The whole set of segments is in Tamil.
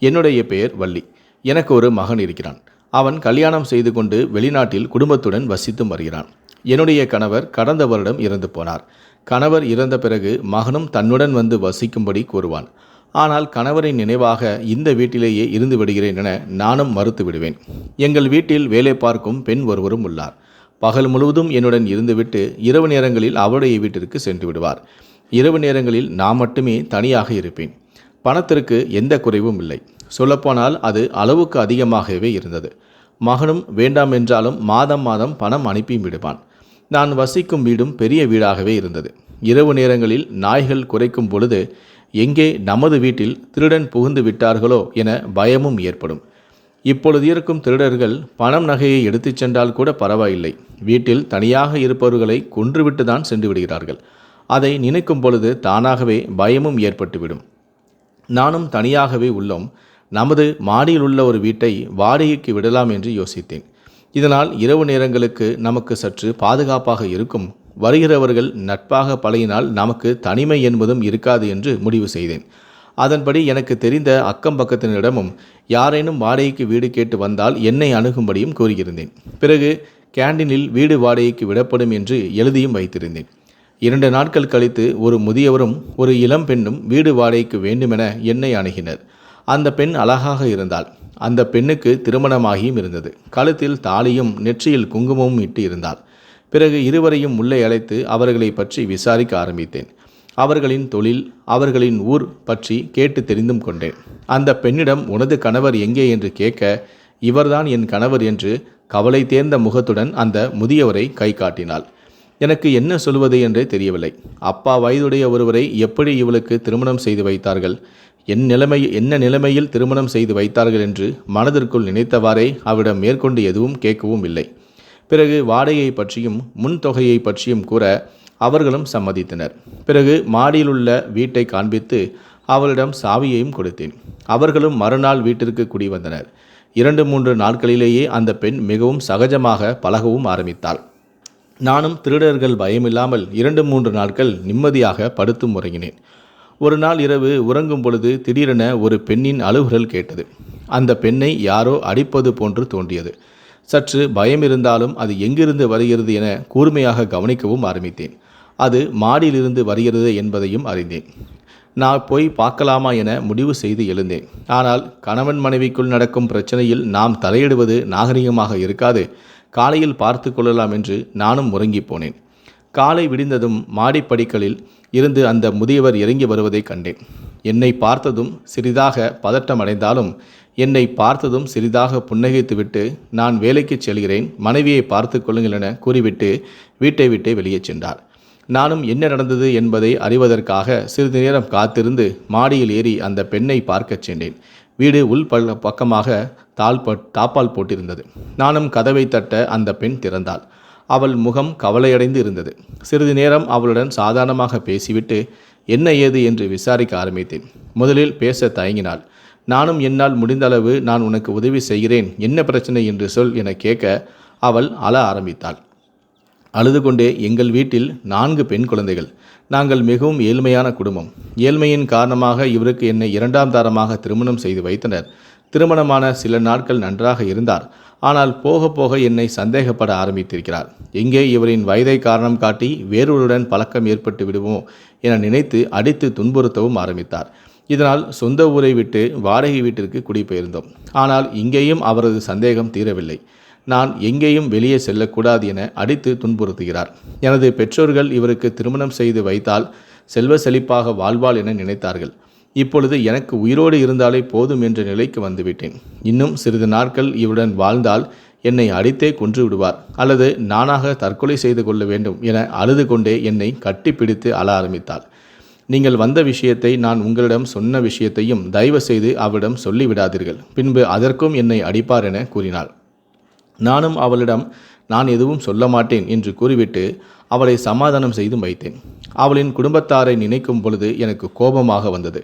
என்னுடைய பெயர் வள்ளி. எனக்கு ஒரு மகன் இருக்கிறான். அவன் கல்யாணம் செய்து கொண்டு வெளிநாட்டில் குடும்பத்துடன் வசித்து வருகிறான். என்னுடைய கணவர் கடந்த வருடம் இறந்து போனார். கணவர் இறந்த பிறகு மகனும் தன்னுடன் வந்து வசிக்கும்படி கூறுவான். ஆனால் கணவரின் நினைவாக இந்த வீட்டிலேயே இருந்து விடுகிறேன் என நானும் மறுத்து விடுவேன். எங்கள் வீட்டில் வேலை பார்க்கும் பெண் ஒருவரும் உள்ளார். பகல் முழுவதும் என்னுடன் இருந்துவிட்டு இரவு நேரங்களில் அவருடைய வீட்டிற்கு சென்று விடுவார். இரவு நேரங்களில் நான் மட்டுமே தனியாக இருப்பேன். பணத்திற்கு எந்த குறைவும் இல்லை. சொல்லப்போனால் அது அளவுக்கு அதிகமாகவே இருந்தது. மகனும் வேண்டாம் என்றாலும் மாதம் மாதம் பணம் அனுப்பியும் விடுவான். நான் வசிக்கும் வீடும் பெரிய வீடாகவே இருந்தது. இரவு நேரங்களில் நாய்கள் குறைக்கும் பொழுது எங்கே நமது வீட்டில் திருடன் புகுந்து விட்டார்களோ என பயமும் ஏற்படும். இப்பொழுது இருக்கும் திருடர்கள் பணம் நகையை எடுத்துச் சென்றால் கூட பரவாயில்லை. வீட்டில் தனியாக இருப்பவர்களை கொன்றுவிட்டு தான் சென்று விடுகிறார்கள். அதை நினைக்கும் பொழுது தானாகவே பயமும் ஏற்பட்டுவிடும். நானும் தனியாகவே உள்ளோம். நமது மாடியில் உள்ள ஒரு வீட்டை வாடகைக்கு விடலாம் என்று யோசித்தேன். இதனால் இரவு நேரங்களுக்கு நமக்கு சற்று பாதுகாப்பாக இருக்கும். வருகிறவர்கள் நட்பாக பழகினால் நமக்கு தனிமை என்பதும் இருக்காது என்று முடிவு செய்தேன். அதன்படி எனக்கு தெரிந்த அக்கம் பக்கத்தினரிடமும் யாரேனும் வாடகைக்கு வீடு கேட்டு வந்தால் என்னை அணுகும்படியும் கூறியிருந்தேன். பிறகு கேண்டீனில் வீடு வாடகைக்கு விடப்படும் என்று எழுதியும் வைத்திருந்தேன். இரண்டு நாட்கள் கழித்து ஒரு முதியவரும் ஒரு இளம் பெண்ணும் வீடு வாடகைக்கு வேண்டுமென என்னை அணுகினர். அந்த பெண் அழகாக இருந்தாள். அந்த பெண்ணுக்கு திருமணமாகியும் இருந்தது. கழுத்தில் தாலியும் நெற்றியில் குங்குமமும் இட்டு இருந்தாள் பிறகு இருவரையும் உள்ளே அழைத்து அவர்களை பற்றி விசாரிக்க ஆரம்பித்தேன். அவர்களின் தொழில் அவர்களின் ஊர் பற்றி கேட்டு தெரிந்தும் கொண்டேன். அந்த பெண்ணிடம் உனது கணவர் எங்கே? என்று கேட்க இவர்தான் என் கணவர் என்று கவலை தேர்ந்த முகத்துடன் அந்த முதியவரை கை காட்டினாள். எனக்கு என்ன சொல்வது என்றே தெரியவில்லை. அப்பா வயதுடைய ஒருவரை எப்படி இவளுக்கு திருமணம் செய்து வைத்தார்கள்? என் நிலைமை என்ன நிலைமையில் திருமணம் செய்து வைத்தார்கள் என்று மனதிற்குள் நினைத்தவாறே அவரிடம் மேற்கொண்டு எதுவும் கேட்கவும் இல்லை. பிறகு வாடகையை பற்றியும் முன் தொகையை பற்றியும் கூற அவர்களும் சம்மதித்தனர். பிறகு மாடியிலுள்ள வீட்டை காண்பித்து அவளிடம் சாவியையும் கொடுத்தேன். அவர்களும் மறுநாள் வீட்டிற்கு குடி வந்தனர் இரண்டு மூன்று நாட்களிலேயே அந்த பெண் மிகவும் சகஜமாக பழகவும் ஆரம்பித்தாள். நானும் திருடர்கள் பயமில்லாமல் இரண்டு மூன்று நாட்கள் நிம்மதியாக படுத்து முறங்கினேன் ஒரு நாள் இரவு உறங்கும் பொழுது திடீரென ஒரு பெண்ணின் அழுகுரல் கேட்டது. அந்த பெண்ணை யாரோ அடிப்பது போன்று தோன்றியது. சற்று பயம் இருந்தாலும் அது எங்கிருந்து வருகிறது என கூர்மையாக கவனிக்கவும் ஆரம்பித்தேன். அது மாடியிலிருந்து வருகிறது என்பதையும் அறிந்தேன். நான் போய் பார்க்கலாமா என முடிவு செய்து எழுந்தேன். ஆனால் கணவன் மனைவிக்குள் நடக்கும் பிரச்சனையில் நாம் தலையிடுவது நாகரிகமாக இருக்காது. காலையில் பார்த்து கொள்ளலாம் என்று நானும் உறங்கி போனேன். காலை விடிந்ததும் மாடிப்படிகளில் இருந்து அந்த முதியவர் இறங்கி வருவதை கண்டேன். என்னை பார்த்ததும் சிறிதாக பதட்டமடைந்தாலும் என்னை பார்த்ததும் சிறிதாக புன்னகைத்துவிட்டு நான் வேலைக்கு செல்கிறேன் மனைவியை பார்த்து கொள்ளுங்கள் என கூறிவிட்டு வீட்டை விட்டே வெளியே சென்றார். நானும் என்ன நடந்தது என்பதை அறிவதற்காக சிறிது நேரம் காத்திருந்து மாடியில் ஏறி அந்த பெண்ணை பார்க்கச் சென்றேன். வீடு உள் பல் பக்கமாக தாள் தாப்பால் போட்டிருந்தது. நானும் கதவை தட்ட அந்த பெண் திறந்தாள். அவள் முகம் கவலையடைந்து இருந்தது. சிறிது நேரம் அவளுடன் சாதாரணமாக பேசிவிட்டு என்ன ஏது என்று விசாரிக்க ஆரம்பித்தேன். முதலில் பேச தயங்கினாள். நானும் என்னால் முடிந்தளவு நான் உனக்கு உதவி செய்கிறேன் என்ன பிரச்சனை என்று சொல் என கேட்க அவள் அழ ஆரம்பித்தாள். அழுது கொண்டே எங்கள் வீட்டில் நான்கு பெண் குழந்தைகள். நாங்கள் மிகவும் ஏழ்மையான குடும்பம். ஏழ்மையின் காரணமாக இவருக்கு என்னை இரண்டாம் தாரமாக திருமணம் செய்து வைத்தனர். திருமணமான சில நாட்கள் நன்றாக இருந்தார். ஆனால் போக போக என்னை சந்தேகப்பட ஆரம்பித்திருக்கிறார். எங்கே இவரின் வயதை காரணம் காட்டி வேறொருடன் பழக்கம் ஏற்பட்டு விடுவோம் என நினைத்து அடித்து துன்புறுத்தவும் ஆரம்பித்தார். இதனால் சொந்த ஊரை விட்டு வாடகை வீட்டிற்கு குடிபெயர்ந்தோம். ஆனால் இங்கேயும் அவரது சந்தேகம் தீரவில்லை. நான் எங்கேயும் வெளியே செல்லக்கூடாது என அடித்து துன்புறுத்துகிறார். எனது பெற்றோர்கள் இவருக்கு திருமணம் செய்து வைத்தால் செல்வ செழிப்பாக வாழ்வாள் என நினைத்தார்கள். இப்பொழுது எனக்கு உயிரோடு இருந்தாலே போதும் என்ற நிலைக்கு வந்துவிட்டேன். இன்னும் சிறிது நாட்கள் இவருடன் வாழ்ந்தால் என்னை அடித்தே கொன்று விடுவார். அல்லது நானாக தற்கொலை செய்து கொள்ள வேண்டும் என அழுது கொண்டே என்னை கட்டிப்பிடித்து அழ ஆரம்பித்தாள். நீங்கள் வந்த விஷயத்தை நான் உங்களிடம் சொன்ன விஷயத்தையும் தயவு செய்து அவரிடம் சொல்லிவிடாதீர்கள். பின்பு அதற்கும் என்னை அடிப்பார் என கூறினாள். நானும் அவளிடம் நான் எதுவும் சொல்ல மாட்டேன் என்று கூறிவிட்டு அவளை சமாதானம் செய்து வைத்தேன். அவளின் குடும்பத்தாரை நினைக்கும் பொழுது எனக்கு கோபமாக வந்தது.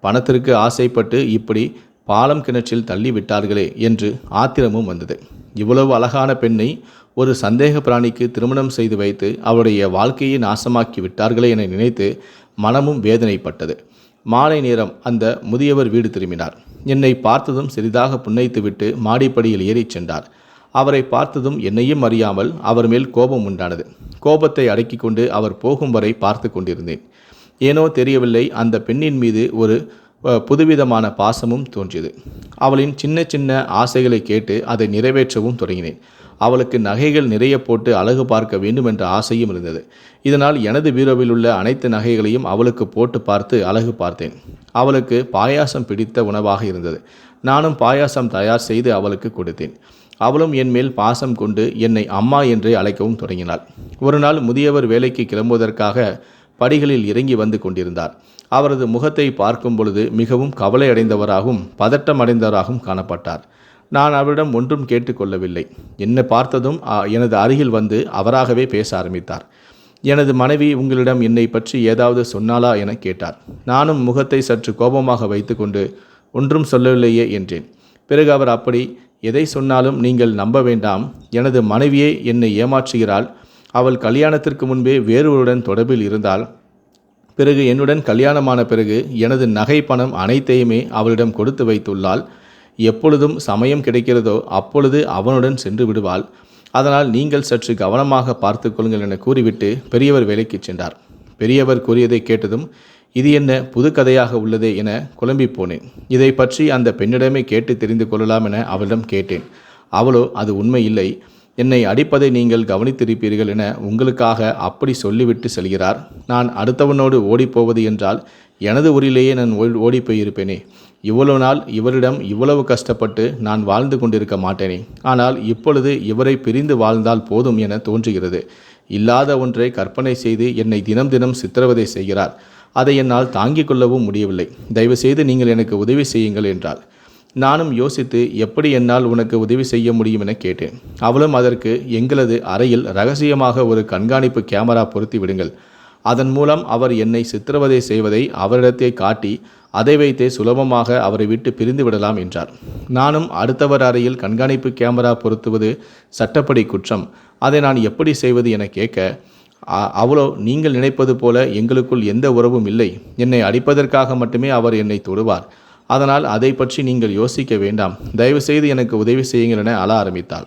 பணத்திற்கு ஆசைப்பட்டு இப்படி பாலம் கிணற்றில் தள்ளிவிட்டார்களே என்று ஆத்திரமும் வந்தது. இவ்வளவு அழகான பெண்ணை ஒரு சந்தேக பிராணிக்கு திருமணம் செய்து வைத்து அவருடைய வாழ்க்கையை நாசமாக்கி விட்டார்களே என நினைத்து மனமும் வேதனைப்பட்டது. மாலை நேரம் அந்த முதியவர் வீடு திரும்பினார். என்னை பார்த்ததும் சிறிதாக புன்னைத்துவிட்டு மாடிப்படியில் ஏறிச் சென்றார். அவரை பார்த்ததும் என்னையும் அறியாமல் அவர் மேல் கோபம் உண்டானது. கோபத்தை அடக்கிக் கொண்டு அவர் போகும் வரை பார்த்து கொண்டிருந்தேன். ஏனோ தெரியவில்லை அந்த பெண்ணின் மீது ஒரு புதுவிதமான பாசமும் தோன்றியது. அவளின் சின்ன சின்ன ஆசைகளை கேட்டு அதை நிறைவேற்றவும் தொடங்கினேன். அவளுக்கு நகைகள் நிறைய போட்டு அழகு பார்க்க வேண்டும் என்ற ஆசையும் இருந்தது. இதனால் எனது பீரோவில் உள்ள அனைத்து நகைகளையும் அவளுக்கு போட்டு பார்த்து அழகு பார்த்தேன். அவளுக்கு பாயாசம் பிடித்த உணவாக இருந்தது. நானும் பாயாசம் தயார் செய்து அவளுக்கு கொடுத்தேன். அவளும் என் மேல் பாசம் கொண்டு என்னை அம்மா என்றே அழைக்கவும் தொடங்கினாள். ஒரு நாள் முதியவர் வேலைக்கு கிளம்புவதற்காக படிகளில் இறங்கி வந்து கொண்டிருந்தார். அவரது முகத்தை பார்க்கும் பொழுது மிகவும் கவலை அடைந்தவராகவும் பதட்டம் அடைந்தவராகவும் காணப்பட்டார். நான் அவரிடம் ஒன்றும் கேட்டுக்கொள்ளவில்லை. என்னை பார்த்ததும் அ, எனது அருகில் வந்து அவராகவே பேச ஆரம்பித்தார். எனது மனைவி உங்களிடம் என்னை பற்றி ஏதாவது சொன்னாளா என கேட்டார். நானும் முகத்தை சற்று கோபமாக வைத்துக்கொண்டு ஒன்றும் சொல்லவில்லையே என்றேன். பிறகு அவர் அப்படி எதை சொன்னாலும் நீங்கள் நம்ப வேண்டாம். எனது மனைவியே என்னை ஏமாற்றுகிறாள். அவள் கல்யாணத்திற்கு முன்பே வேறொருடன் தொடர்பில் இருந்தால் பிறகு என்னுடன் கல்யாணமான பிறகு எனது நகை பணம் அனைத்தையுமே அவளிடம் கொடுத்து வைத்துள்ளாள். எப்பொழுதும் சமயம் கிடைக்கிறதோ அப்பொழுது அவனுடன் சென்று விடுவாள். அதனால் நீங்கள் சற்று கவனமாக பார்த்து கொள்ளுங்கள் என கூறிவிட்டு பெரியவர் வேலைக்கு சென்றார். பெரியவர் கூறியதை கேட்டதும் இது என்ன புது கதையாக உள்ளதே என குழம்பி போனேன். இதை பற்றி அந்த பெண்ணிடமே கேட்டு தெரிந்து கொள்ளலாம் என அவளிடம் கேட்டேன். அவளோ அது உண்மை இல்லை. என்னை அடிப்பதை நீங்கள் கவனித்திருப்பீர்கள் என உங்களுக்காக அப்படி சொல்லிவிட்டு செல்கிறார். நான் அடுத்தவனோடு ஓடிப்போவது என்றால் எனது ஊரிலேயே நான் ஓடி போயிருப்பேனே. இவ்வளவு நாள் இவரிடம் இவ்வளவு கஷ்டப்பட்டு நான் வாழ்ந்து கொண்டிருக்க மாட்டேனே. ஆனால் இப்பொழுது இவரை பிரிந்து வாழ்ந்தால் போதும் என தோன்றுகிறது. இல்லாத ஒன்றை கற்பனை செய்து என்னை தினம் தினம் சித்திரவதை செய்கிறார். அதை என்னால் தாங்கிக் கொள்ளவும் முடியவில்லை. தயவுசெய்து நீங்கள் எனக்கு உதவி செய்யுங்கள் என்றாள். நானும் யோசித்து எப்படி என்னால் உனக்கு உதவி செய்ய முடியும் என கேட்டேன். அவளும் அதற்கு எங்களது அறையில் ரகசியமாக ஒரு கண்காணிப்பு கேமரா பொருத்தி விடுங்கள். அதன் மூலம் அவர் என்னை சித்திரவதை செய்வதை அவரிடத்தை காட்டி அதை வைத்தே சுலபமாக அவரை விட்டு பிரிந்து விடலாம் என்றார். நானும் அடுத்தவர் அறையில் கண்காணிப்பு கேமரா பொருத்துவது சட்டப்படி குற்றம். அதை நான் எப்படி செய்வது என கேட்க அவ்வளோ நீங்கள் நினைப்பது போல எங்களுக்குள் எந்த உறவும் இல்லை. என்னை அடிப்பதற்காக மட்டுமே அவர் என்னை தொடுவார். அதனால் அதை பற்றி நீங்கள் யோசிக்க வேண்டாம். தயவுசெய்து எனக்கு உதவி செய்யுங்கள் என அழ ஆரம்பித்தாள்.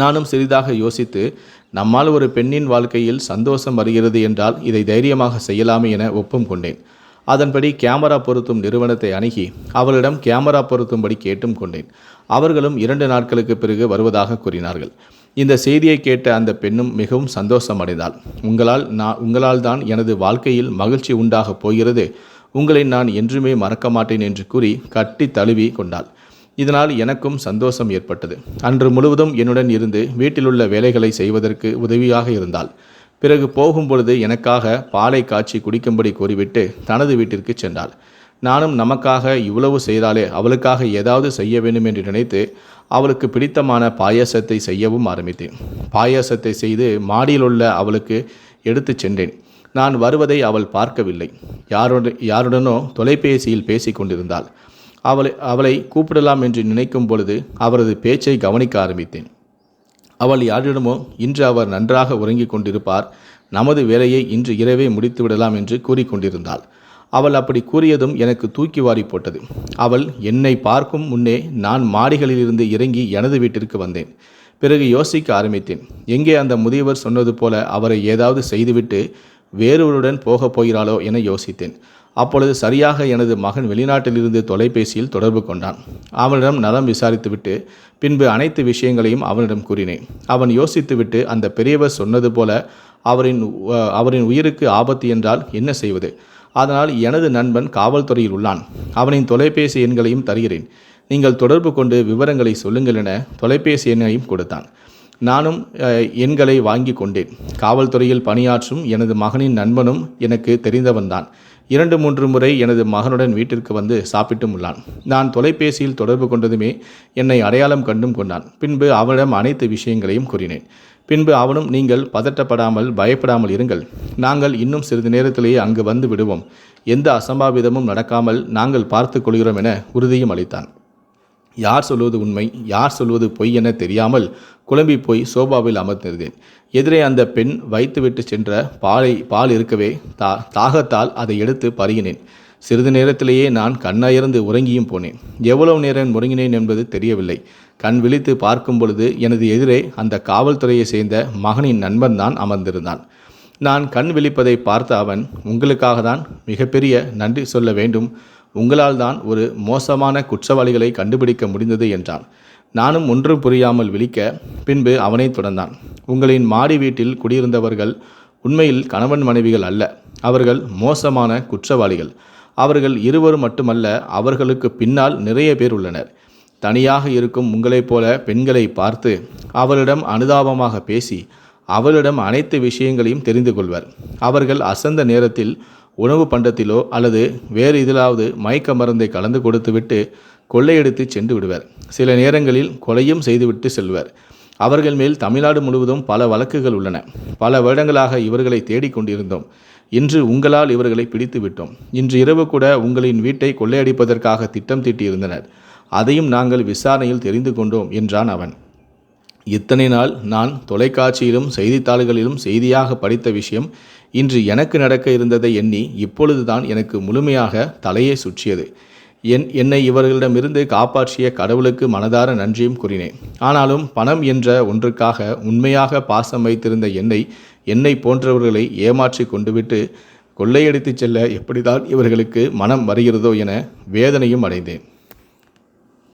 நானும் சிறிதாக யோசித்து நம்மால் ஒரு பெண்ணின் வாழ்க்கையில் சந்தோஷம் வருகிறது என்றால் இதை தைரியமாக செய்யலாமே என ஒப்பும் கொண்டேன். அதன்படி கேமரா பொருத்தும் நிறுவனத்தை அணுகி அவளிடம் கேமரா பொருத்தும்படி கேட்டும் கொண்டேன். அவர்களும் இரண்டு நாட்களுக்கு பிறகு வருவதாக கூறினார்கள். இந்த செய்தியை கேட்ட அந்த பெண்ணும் மிகவும் சந்தோஷமடைந்தாள். உங்களால் நான் உங்களால் தான் எனது வாழ்க்கையில் மகிழ்ச்சி உண்டாகப் போகிறது. உங்களை நான் என்றுமே மறக்க மாட்டேன் என்று கூறி கட்டி தழுவி கொண்டாள். இதனால் எனக்கும் சந்தோஷம் ஏற்பட்டது. அன்று முழுவதும் என்னுடன் இருந்து வீட்டிலுள்ள வேலைகளை செய்வதற்கு உதவியாக இருந்தாள். பிறகு போகும்பொழுது எனக்காக பாலை காய்ச்சி குடிக்கும்படி கூறிவிட்டு தனது வீட்டிற்கு சென்றாள். நானும் நமக்காக இவ்வளவு செய்தாலே அவளுக்காக ஏதாவது செய்ய வேண்டும் என்று நினைத்து அவளுக்கு பிடித்தமான பாயாசத்தை செய்யவும் ஆரம்பித்தேன். பாயாசத்தை செய்து மாடியில் உள்ள அவளுக்கு எடுத்துச் சென்றேன். நான் வருவதை அவள் பார்க்கவில்லை. யாருடன் யாருடனோ தொலைபேசியில் பேசிக்கொண்டிருந்தாள் அவளை அவளை கூப்பிடலாம் என்று நினைக்கும் பொழுது அவரது பேச்சை கவனிக்க ஆரம்பித்தேன். அவள் யாரிடமோ இன்று அவர் நன்றாக உறங்கிக் கொண்டிருப்பார். நமது வேலையை இன்று இரவே முடித்து விடலாம் என்று கூறிக்கொண்டிருந்தாள் அவள் அப்படி கூறியதும் எனக்கு தூக்கி வாரி போட்டது. அவள் என்னை பார்க்கும் முன்னே நான் மாடிகளிலிருந்து இறங்கி எனது வீட்டிற்கு வந்தேன். பிறகு யோசிக்க ஆரம்பித்தேன். எங்கே அந்த முதியவர் சொன்னது போல அவரை ஏதாவது செய்துவிட்டு வேறொருடன் போகப் போகிறாளோ என யோசித்தேன். அப்பொழுது சரியாக எனது மகன் வெளிநாட்டிலிருந்து தொலைபேசியில் தொடர்பு கொண்டான். அவனிடம் நலம் விசாரித்துவிட்டு பின்பு அனைத்து விஷயங்களையும் அவனிடம் கூறினேன். அவன் யோசித்துவிட்டு அந்த பெரியவர் சொன்னது போல அவரின் அவரின் உயிருக்கு ஆபத்து என்றால் என்ன செய்வது? அதனால் எனது நண்பன் காவல்துறையில் உள்ளான். அவனின் தொலைபேசி எண்களையும் தருகிறேன். நீங்கள் தொடர்பு கொண்டு விவரங்களை சொல்லுங்கள் என தொலைபேசி எண்ணையும் கொடுத்தான். நானும் எண்களை வாங்கி கொண்டேன். காவல்துறையில் பணியாற்றும் எனது மகனின் நண்பனும் எனக்கு தெரிந்தவன்தான் இரண்டு மூன்று முறை எனது மகனுடன் வீட்டிற்கு வந்து சாப்பிட்டும் உள்ளான். நான் தொலைபேசியில் தொடர்பு கொண்டதுமே என்னை அடையாளம் கண்டும் கொண்டான். பின்பு அவனிடம் அனைத்து விஷயங்களையும் கூறினேன். பின்பு அவனும் நீங்கள் பதட்டப்படாமல் பயப்படாமல் இருங்கள். நாங்கள் இன்னும் சிறிது நேரத்திலேயே அங்கு வந்து விடுவோம். எந்த அசம்பாவிதமும் நடக்காமல் நாங்கள் பார்த்துக் கொள்கிறோம் என உறுதியும் அளித்தான். யார் சொல்வது உண்மை? யார் சொல்வது பொய் என தெரியாமல் குழம்பி போய் சோபாவில் அமர்ந்திருந்தேன். எதிரே அந்த பெண் வைத்துவிட்டு சென்ற பாலை பால் இருக்கவே தா தாகத்தால் அதை எடுத்து பருகினேன். சிறிது நேரத்திலேயே நான் கண்ணயர்ந்து உறங்கியும் போனேன். எவ்வளவு நேரம் உறங்கினேன் என்பது தெரியவில்லை. கண் விழித்து பார்க்கும் பொழுது எனது எதிரே அந்த காவல்துறையை சேர்ந்த மகனின் நண்பன் தான் அமர்ந்திருந்தான். நான் கண் விழிப்பதை பார்த்த அவன் உங்களுக்காக தான் மிகப்பெரிய நன்றி சொல்ல வேண்டும். உங்களால் தான் ஒரு மோசமான குற்றவாளிகளை கண்டுபிடிக்க முடிந்தது என்றான். நானும் ஒன்றும் புரியாமல் விழிக்க பின்பு அவனை தொடர்ந்தான். உங்களின் மாடி வீட்டில் குடியிருந்தவர்கள் உண்மையில் கணவன் மனைவிகள் அல்ல. அவர்கள் மோசமான குற்றவாளிகள். அவர்கள் இருவரும் மட்டுமல்ல அவர்களுக்கு பின்னால் நிறைய பேர் உள்ளனர். தனியாக இருக்கும் உங்களைப் போல பெண்களை பார்த்து அவளிடம் அனுதாபமாக பேசி அவளிடம் அனைத்து விஷயங்களையும் தெரிந்து கொள்வர். அவர்கள் அசந்த நேரத்தில் உணவு பண்டத்திலோ அல்லது வேறு இதிலாவது மயக்க மருந்தை கலந்து கொடுத்துவிட்டு கொள்ளையடித்து சென்று விடுவர். சில நேரங்களில் கொலையும் செய்துவிட்டு செல்வர். அவர்கள் மேல் தமிழ்நாடு முழுவதும் பல வழக்குகள் உள்ளன. பல வருடங்களாக இவர்களை தேடிக்கொண்டிருந்தோம் இன்று உங்களால் இவர்களை பிடித்து விட்டோம். இன்று இரவு கூட உங்களின் வீட்டை கொள்ளையடிப்பதற்காக திட்டம் தீட்டியிருந்தனர். அதையும் நாங்கள் விசாரணையில் தெரிந்து கொண்டோம் என்றான் அவன். இத்தனை நாள் நான் தொலைக்காட்சியிலும் செய்தித்தாள்களிலும் செய்தியாக படித்த விஷயம் இன்று எனக்கு நடக்க இருந்ததை எண்ணி இப்பொழுதுதான் எனக்கு முழுமையாக தலையை சுற்றியது. என் என்னை இவர்களிடமிருந்து காப்பாற்றிய கடவுளுக்கு மனதார நன்றியும் கூறினேன். ஆனாலும் பணம் என்ற ஒன்றுக்காக உண்மையாக பாசம் வைத்திருந்த என்னை என்னை போன்றவர்களை ஏமாற்றி கொண்டுவிட்டு கொள்ளையடித்துச் செல்ல எப்படிதான் இவர்களுக்கு மனம் வருகிறதோ என வேதனையும் அடைந்தேன்.